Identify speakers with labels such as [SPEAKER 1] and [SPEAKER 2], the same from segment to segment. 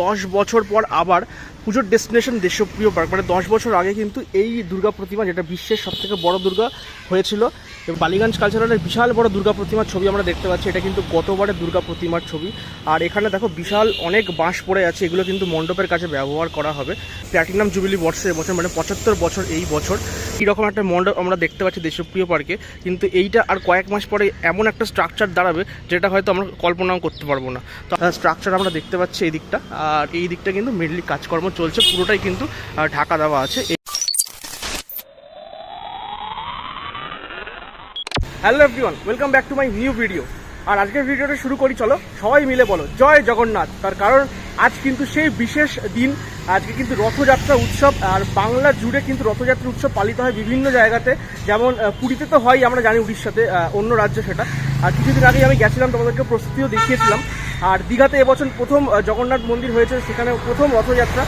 [SPEAKER 1] দশ বছর পর আবার পুজোর ডেস্টিনেশন দেশপ্রিয় পার্ক মানে দশ বছর আগে কিন্তু এই দুর্গা প্রতিমা, যেটা বিশ্বের সব থেকে বড় দুর্গা হয়েছিল, এবং বালিগঞ্জ কালচারালের বিশাল বড় দুর্গা প্রতিমার ছবি আমরা দেখতে পাচ্ছি। এটা কিন্তু গতবারের দুর্গা প্রতিমার ছবি। আর এখানে দেখো বিশাল অনেক বাঁশ পড়ে আছে, এগুলো কিন্তু মণ্ডপের কাছে ব্যবহার করা হবে। প্ল্যাটিনাম জুবিলি বর্ষে এবছর মানে পঁচাত্তর বছর এই বছর কীরকম একটা মণ্ডপ আমরা দেখতে পাচ্ছি দেশপ্রিয় পার্কে। কিন্তু এইটা আর কয়েক মাস পরে এমন একটা স্ট্রাকচার দাঁড়াবে, যেটা হয়তো আমরা কল্পনাও করতে পারব না। তো স্ট্রাকচার আমরা দেখতে পাচ্ছি এই দিকটা। আর এই দিকটা কিন্তু মেনলি কাজকর্ম চলছে, পুরোটাই কিন্তু ঢাকা দেওয়া আছে। Hello everyone welcome back to my new video আর আজকের ভিডিওটা শুরু করি, চলো, সবাই মিলে বলো, জয় জগন্নাথ। তার কারণ, আজ কিন্তু সেই বিশেষ দিন, আজকে কিন্তু রথযাত্রা উৎসব, আর বাংলা জুড়ে কিন্তু রথযাত্রা উৎসব পালিত হয় বিভিন্ন জায়গাতে। যেমন পুরীতে তো হয় আমরা জানি উড়িষ্যাতে অন্য রাজ্য সেটা। আর কিছুদিন আগে আমি গেছিলাম, তোমাদেরকে প্রস্তুতিও দেখিয়েছিলাম। আর দীঘাতে এবছর প্রথম জগন্নাথ মন্দির হয়েছে, সেখানে প্রথম রথযাত্রা।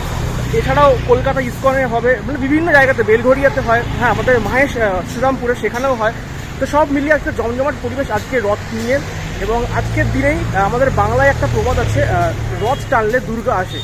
[SPEAKER 1] এছাড়াও কলকাতা ইস্কনে হবে মানে বিভিন্ন জায়গাতে, বেলঘড়িয়াতে হয় হ্যাঁ আমাদের মাহেশ শ্রীরামপুরে সেখানেও হয়। তো সব মিলিয়ে আজকে জমজমাট পরিবেশ, আজকে রথ নিয়ে, এবং আজকের দিনেই আমাদের বাংলায় একটা প্রবাদ আছে রথ টানলে দুর্গা আসে।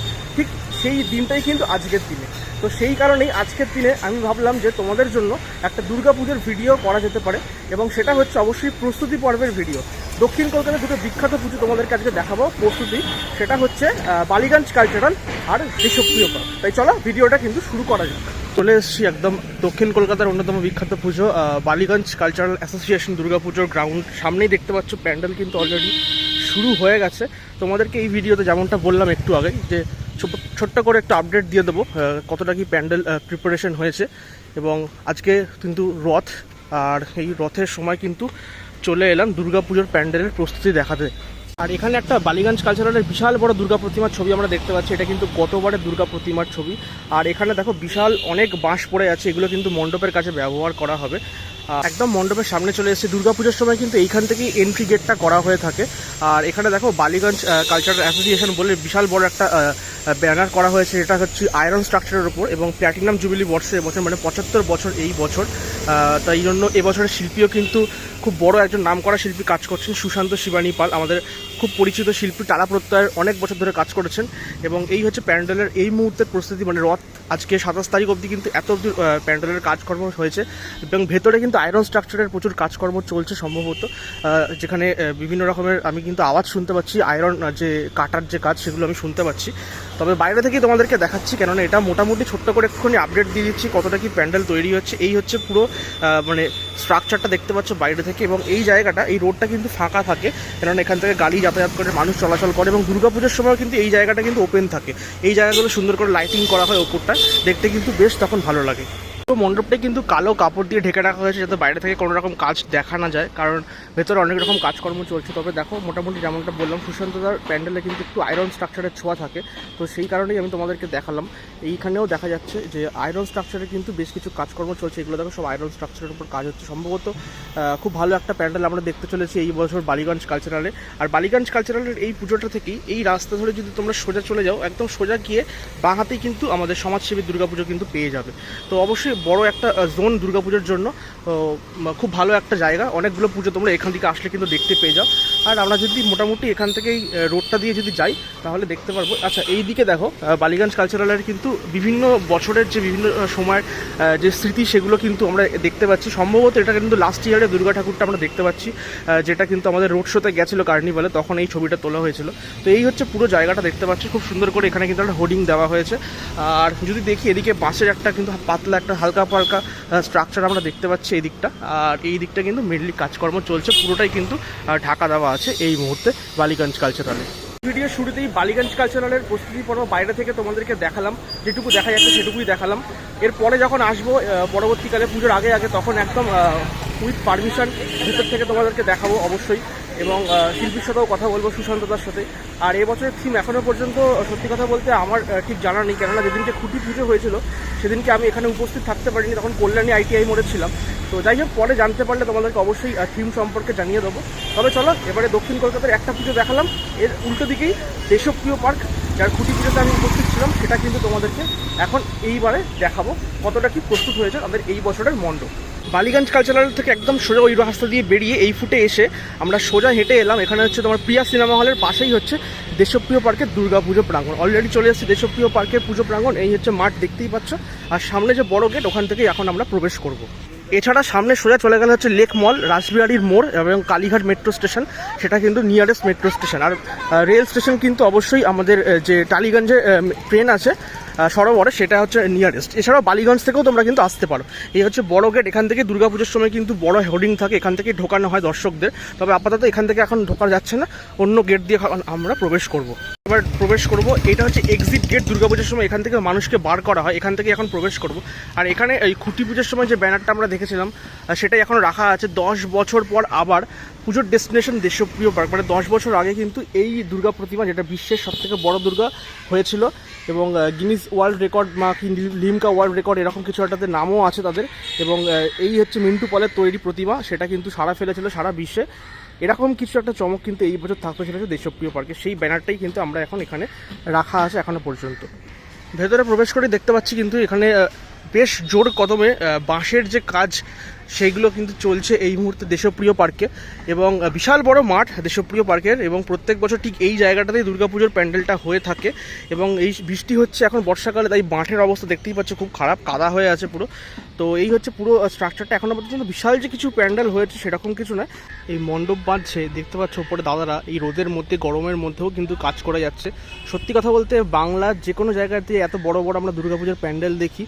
[SPEAKER 1] সেই দিনটাই কিন্তু আজকের দিনে। তো সেই কারণেই আজকের দিনে আমি ভাবলাম যে তোমাদের জন্য একটা দুর্গা পুজোর ভিডিও করা যেতে পারে এবং সেটা হচ্ছে অবশ্যই প্রস্তুতি পর্বের ভিডিও। দক্ষিণ কলকাতার দুটো বিখ্যাত পুজো তোমাদেরকে আজকে দেখাবো। প্রস্তুতি, সেটা হচ্ছে বালিগঞ্জ কালচারাল আর দেশপ্রিয় পার্ক। তাই চলো, ভিডিওটা কিন্তু শুরু করা যাক। চলে এসেছি একদম দক্ষিণ কলকাতার অন্যতম বিখ্যাত পুজো বালিগঞ্জ কালচারাল অ্যাসোসিয়েশন দুর্গাপুজোর গ্রাউন্ড। সামনেই দেখতে পাচ্ছ, প্যান্ডেল কিন্তু অলরেডি শুরু হয়ে গেছে। তোমাদেরকে এই ভিডিওতে যেমনটা বললাম একটু আগে যে ছোট্ট করে একটা আপডেট দিয়ে দেবো কতটা কি প্যান্ডেল প্রিপারেশন হয়েছে। এবং আজকে কিন্তু রথ, আর এই রথের সময় কিন্তু চলে এলাম দুর্গাপুজোর প্যান্ডেলের প্রস্তুতি দেখাতে। আর এখানে একটা বালিগঞ্জ কালচারালের বিশাল বড় দুর্গা প্রতিমার ছবি আমরা দেখতে পাচ্ছি, এটা কিন্তু গতবারের দুর্গা প্রতিমার ছবি। আর এখানে দেখো বিশাল অনেক বাঁশ পড়ে আছে, এগুলো কিন্তু মণ্ডপের কাছে ব্যবহার করা হবে। একদম মণ্ডপের সামনে চলে এসেছে। দুর্গাপুজোর সময় কিন্তু এইখান থেকেই এন্ট্রি গেটটা করা হয়ে থাকে। আর এখানে দেখো বালিগঞ্জ কালচারাল অ্যাসোসিয়েশন বলে বিশাল বড় একটা ব্যানার করা হয়েছে এটা হচ্ছে আয়রন স্ট্রাকচারের উপর এবং প্ল্যাটিনাম জুবিলি বর্ষে এবছর মানে পঁচাত্তর বছর এই বছর। তাই জন্য এবছরের শিল্পীও কিন্তু খুব বড় একজন নাম করা শিল্পী কাজ করছেন সুশান্ত শিবানী পাল, আমাদের খুব পরিচিত শিল্পী তারা প্রত্যয়ের অনেক বছর ধরে কাজ করেছেন এবং এই হচ্ছে প্যান্ডেলের এই মুহূর্তের প্রস্তুতি মানে রথ আজকে সাতাশ তারিখ অবধি কিন্তু এত অবধি প্যান্ডেলের কাজকর্ম হয়েছে এবং ভেতরে কিন্তু আয়রন স্ট্রাকচারের প্রচুর কাজকর্ম চলছে সম্ভবত যেখানে বিভিন্ন রকমের আমি কিন্তু আওয়াজ শুনতে পাচ্ছি আয়রন যে কাটার যে কাজ সেগুলো আমি শুনতে পাচ্ছি। তবে বাইরে থেকে তোমাদেরকে দেখাচ্ছি কেননা এটা মোটামুটি ছোট্ট করে এক্ষুনি আপডেট দিয়ে দিচ্ছি কতটা কি প্যান্ডেল তৈরি হচ্ছে। এই হচ্ছে পুরো মানে স্ট্রাকচারটা দেখতে পাচ্ছ বাইরে থেকে এবং এই জায়গাটা, এই রোডটা কিন্তু ফাঁকা থাকে, কেননা এখান থেকে গাড়ি যাতায়াত করে, মানুষ চলাচল করে এবং দুর্গাপুজোর সময় কিন্তু এই জায়গাটা কিন্তু ওপেন থাকে। এই জায়গাগুলো সুন্দর করে লাইটিং করা হয় ওপরটা দেখতে কিন্তু বেশ তখন ভালো লাগে। তো মণ্ডপটা কিন্তু কালো কাপড় দিয়ে ঢেকে রাখা হয়েছে যাতে বাইরে থেকে কোনো রকম কাজ দেখা না যায়। কারণ ভেতরে অনেক রকম কাজকর্ম চলছে। তবে দেখো, মোটামুটি যেমনটা বললাম সুশান্তদার প্যান্ডেলে কিন্তু একটু আয়রন স্ট্রাকচারের ছোঁয়া থাকে। তো সেই কারণেই আমি তোমাদেরকে দেখালাম। এইখানেও দেখা যাচ্ছে যে আয়রন স্ট্রাকচারে কিন্তু বেশ কিছু কাজকর্ম চলছে। এগুলো দেখো, সব আয়রন স্ট্রাকচারের উপর কাজ হচ্ছে। সম্ভবত খুব ভালো একটা প্যান্ডেল আমরা দেখতে চলেছি এই বছর বালিগঞ্জ কালচারালে আর বালিগঞ্জ কালচারালের এই পুজোটা থেকেই, এই রাস্তা ধরে যদি তোমরা সোজা চলে যাও, একদম সোজা গিয়ে বাঁ হাতেই কিন্তু আমাদের সমাজসেবী দুর্গাপুজো কিন্তু পেয়ে যাবে। তো অবশ্যই বড় একটা জোন দুর্গাপুজোর জন্য খুব ভালো একটা জায়গা। অনেকগুলো পুজো তোমরা এখান থেকে আসলে কিন্তু দেখতে পেয়ে যাও। আর আমরা যদি মোটামুটি এখান থেকেই আহ, রোডটা দিয়ে যদি যাই তাহলে দেখতে পারব। আচ্ছা এই দিকে দেখো বালিগঞ্জ কালচারালের কিন্তু বিভিন্ন বছরের যে বিভিন্ন সময়ের যে স্মৃতি সেগুলো কিন্তু আমরা দেখতে পাচ্ছি। সম্ভবত এটা কিন্তু লাস্ট ইয়ারে দুর্গা ঠাকুরটা আমরা দেখতে পাচ্ছি যেটা কিন্তু আমাদের রোড শোতে গেছিল কার্নিভালে তখন এই ছবিটা তোলা হয়েছিল। তো এই হচ্ছে পুরো জায়গাটা দেখতে পাচ্ছি। খুব সুন্দর করে এখানে কিন্তু একটা হোর্ডিং দেওয়া হয়েছে। আর যদি দেখি এদিকে বাঁশের একটা কিন্তু পাতলা একটা হালকা পালকা স্ট্রাকচার আমরা দেখতে পাচ্ছি এই দিকটা। আর এই দিকটা কিন্তু মেনলি কাজকর্ম চলছে, পুরোটাই কিন্তু ঢাকা দেওয়া আছে এই মুহূর্তে বালিগঞ্জ কালচারালে ভিডিও শুরুতেই বালিগঞ্জ কালচারালের প্রস্তুতি পর্ব বাইরে থেকে তোমাদেরকে দেখালাম, যেটুকু দেখা যাচ্ছে সেটুকুই দেখালাম। এরপরে যখন আসব পরবর্তীকালে পুজোর আগে আগে তখন একদম উইথ পারমিশন ভিতর থেকে তোমাদেরকে দেখাবো অবশ্যই। এবং শিল্পীর সাথেও কথা বলব সুশান্ততার সাথে। আর এবছরের থিম এখনও পর্যন্ত, সত্যি কথা বলতে আমার ঠিক জানা নেই। কেননা যেদিনকে খুঁটি পুজো হয়েছিল, সেদিনকে আমি এখানে উপস্থিত থাকতে পারিনি। তখন কল্যাণী আইটিআই মোড়ে ছিলাম। তো যাই হোক, পরে জানতে পারলে তোমাদেরকে অবশ্যই থিম সম্পর্কে জানিয়ে দেবো। তবে চলো, এবারে দক্ষিণ কলকাতার একটা পুজো দেখালাম। এর উল্টো দিকেই দেশপ্রিয় পার্ক, যার খুঁটি পুজোতে আমি উপস্থিত ছিলাম, সেটা কিন্তু তোমাদেরকে এখন এইবারে দেখাবো কতটা কি প্রস্তুত হয়েছে তাদের এই বছরের মণ্ডপ। বালিগঞ্জ কালচারাল থেকে একদম সোজা ওই রাস্তা দিয়ে বেরিয়ে এই ফুটে এসে আমরা সোজা হেঁটে এলাম। এখানে হচ্ছে তোমার প্রিয়া সিনেমা হলের পাশেই হচ্ছে দেশপ্রিয় পার্কের দুর্গা পুজো প্রাঙ্গণ। অলরেডি চলে এসেছে দেশপ্রিয় পার্কের পুজো প্রাঙ্গণ। এই হচ্ছে মাঠ, দেখতেই পাচ্ছ। আর সামনে যে বড় গেট ওখান থেকেই এখন আমরা প্রবেশ করব। এছাড়া সামনে সোজা চলে গেলে হচ্ছে লেক মল রাসবিহারির মোড় এবং কালীঘাট মেট্রো স্টেশন সেটা কিন্তু নিয়ারেস্ট মেট্রো স্টেশন আর রেল স্টেশন কিন্তু অবশ্যই আমাদের যে টালিগঞ্জে ট্রেন আছে সরোবরে, সেটা হচ্ছে নিয়ারেস্ট এছাড়াও বালিগঞ্জ থেকেও তোমরা কিন্তু আসতে পারো। এই হচ্ছে বড় গেট এখান থেকে দুর্গাপুজোর সময় কিন্তু বড় হোর্ডিং থাকে, এখান থেকে ঢোকানো হয় দর্শকদের। তবে আপাতত এখান থেকে এখন ঢোকা যাচ্ছে না, অন্য গেট দিয়ে আমরা প্রবেশ করব। এবার প্রবেশ করব, এটা হচ্ছে এক্সিট গেট দুর্গাপুজোর সময় এখান থেকে মানুষকে বার করা হয়, এখান থেকে এখন প্রবেশ করব। আর এখানে এই খুঁটি পুজোর সময় যে ব্যানারটা আমরা দেখেছিলাম সেটাই এখন রাখা আছে। দশ বছর পর আবার পুজোর ডেস্টিনেশন দেশপ্রিয় পার্ক মানে দশ বছর আগে কিন্তু এই দুর্গা প্রতিমা, যেটা বিশ্বের সব থেকে বড় দুর্গা হয়েছিল এবং গিনিস ওয়ার্ল্ড রেকর্ড বা কি লিমকা ওয়ার্ল্ড রেকর্ড এরকম কিছু একটাতে নামও আছে তাদের। এবং এই হচ্ছে মিন্টু পলের তৈরি প্রতিমা, সেটা কিন্তু সারা ফেলেছিল সারা বিশ্বে। এরকম কিছু একটা চমক কিন্তু এই বছর থাকতে হচ্ছে দেশপ্রিয় পার্কে সেই ব্যানারটাই কিন্তু আমরা এখন এখানে রাখা আছে এখনও পর্যন্ত। ভেতরে প্রবেশ করে দেখতে পাচ্ছি কিন্তু এখানে বেশ জোর কদমে বাঁশের যে কাজ, সেইগুলো কিন্তু চলছে এই মুহূর্তে দেশপ্রিয় পার্কে এবং বিশাল বড় মাঠ দেশপ্রিয় পার্কের এবং প্রত্যেক বছর ঠিক এই জায়গাটাতেই দুর্গাপুজোর প্যান্ডেলটা হয়ে থাকে এবং এই বৃষ্টি হচ্ছে এখন বর্ষাকালে, তাই মাঠের অবস্থা দেখতেই পাচ্ছ খুব খারাপ, কাদা হয়ে আছে পুরো। তো এই হচ্ছে পুরো স্ট্রাকচারটা এখনও পর্যন্ত বিশাল যে কিছু প্যান্ডেল হয়েছে সেরকম কিছু নয় এই মণ্ডপ বাঁধছে, দেখতে পাচ্ছ ওপরে দাদারা, এই রোদের মধ্যে, গরমের মধ্যেও কিন্তু কাজ করে যাচ্ছে। সত্যি কথা বলতে, বাংলার যে কোনো জায়গাতে এত বড় বড় আমরা দুর্গাপুজোর প্যান্ডেল দেখি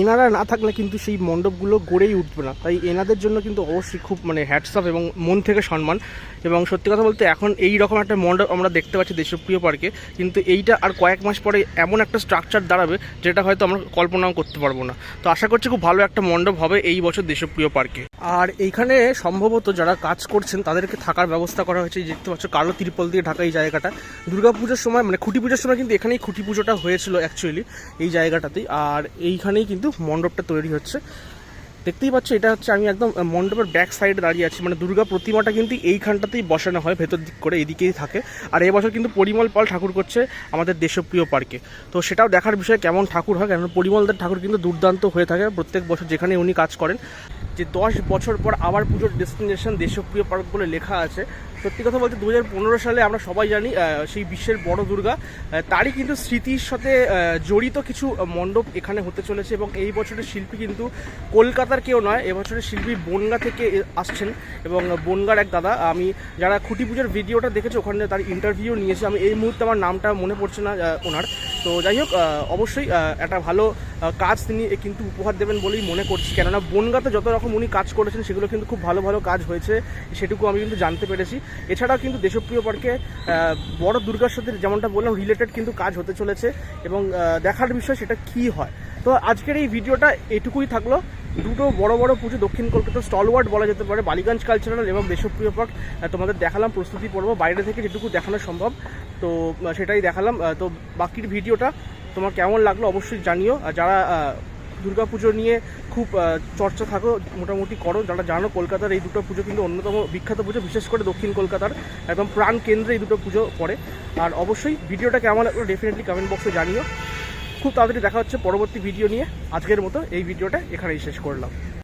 [SPEAKER 1] এনারা না থাকলে কিন্তু সেই মণ্ডপগুলো গড়েই উঠবে না। তাই এনাদের জন্য কিন্তু অবশ্যই খুব মানে হ্যাটসঅপ এবং মন থেকে সম্মান। এবং সত্যি কথা বলতে এখন এই রকম একটা মণ্ডপ আমরা দেখতে পাচ্ছি দেশপ্রিয় পার্কে। কিন্তু এইটা আর কয়েক মাস পরে এমন একটা স্ট্রাকচার দাঁড়াবে যেটা হয়তো আমরা কল্পনাও করতে পারব না। তো আশা করছি খুব ভালো একটা মণ্ডপ হবে এই বছর দেশপ্রিয় পার্কে। আর এইখানে সম্ভবত যারা কাজ করছেন, তাদেরকে থাকার ব্যবস্থা করা হয়েছে। দেখতে পাচ্ছ, কালো তিরপল দিয়ে ঢাকা এই জায়গাটা। দুর্গাপুজোর সময় মানে খুঁটি পুজোর সময় কিন্তু এখানেই খুঁটি পুজোটা হয়েছিল অ্যাকচুয়ালি এই জায়গাটাতেই। আর এইখানেই কিন্তু মণ্ডপটা তৈরি হচ্ছে। দেখতেই পাচ্ছ, এটা হচ্ছে আমি একদম মণ্ডপের ব্যাক সাইডে দাঁড়িয়ে আছি। মানে দুর্গা প্রতিমাটা কিন্তু এইখানটাতেই বসানো হয়, ভেতর দিক করে, এদিকেই থাকে। আর এবছর কিন্তু পরিমল পাল ঠাকুর করছে আমাদের দেশপ্রিয় পার্কে। তো সেটাও দেখার বিষয় কেমন ঠাকুর হয় কারণ পরিমলদের ঠাকুর কিন্তু দুর্দান্ত হয়ে থাকে। প্রত্যেক বছর যেখানে উনি কাজ করেন যে দশ বছর পর আবার পুজোর ডেস্টিনেশন দেশপ্রিয় পার্ক বলে লেখা আছে। সত্যি কথা বলতে দু হাজার পনেরো সালে আমরা সবাই জানি সেই বিশ্বের বড় দুর্গা। তারই কিন্তু স্মৃতির সাথে জড়িত কিছু মণ্ডপ এখানে হতে চলেছে এবং এই বছরের শিল্পী কিন্তু কলকাতার কেউ নয় এবছরের শিল্পী বনগা থেকে আসছেন এবং বনগার এক দাদা। আমি যারা খুঁটি পুজোর ভিডিওটা দেখেছে, ওখানে তার ইন্টারভিউ নিয়েছে। আমি এই মুহূর্তে আমার নামটা মনে পড়ছে না ওনার। তো যাই হোক অবশ্যই একটা ভালো কাজ তিনি কিন্তু উপহার দেবেন বলেই মনে করছি। কেননা বনগাতে যত রকম উনি কাজ করেছেন, সেগুলো কিন্তু খুব ভালো ভালো কাজ হয়েছে, সেটুকু আমি কিন্তু জানতে পেরেছি। এছাড়াও কিন্তু দেশপ্রিয় পার্কে বড় দুর্গার সাথে যেমনটা বললাম রিলেটেড কিন্তু কাজ হতে চলেছে এবং দেখার বিষয় সেটা কি হয়। তো আজকের এই ভিডিওটা এটুকুই থাকল। দুটো বড় বড় পুজো দক্ষিণ কলকাতার স্টলওয়ার্ড বলা যেতে পারে, বালিগঞ্জ কালচারাল এবং দেশপ্রিয় পার্ক। তোমাদের দেখালাম, প্রস্তুতি পর্ব, বাইরে থেকে যেটুকু দেখানো সম্ভব। তো সেটাই দেখালাম। তো বাকির ভিডিওটা তোমার কেমন লাগল অবশ্যই জানিও। আর যারা দুর্গাপুজো নিয়ে খুব চর্চা থাকো, মোটামুটি করো, যারা জানো কলকাতার এই দুটো পুজো কিন্তু অন্যতম বিখ্যাত পুজো, বিশেষ করে দক্ষিণ কলকাতার, একদম প্রাণ কেন্দ্রে এই দুটো পুজো পড়ে। আর অবশ্যই ভিডিওটা কেমন লাগল ডেফিনেটলি কমেন্ট বক্সে জানিও। খুব তাড়াতাড়ি দেখা হচ্ছে পরবর্তী ভিডিও নিয়ে। আজকের মতো এই ভিডিওটা এখানেই শেষ করলাম।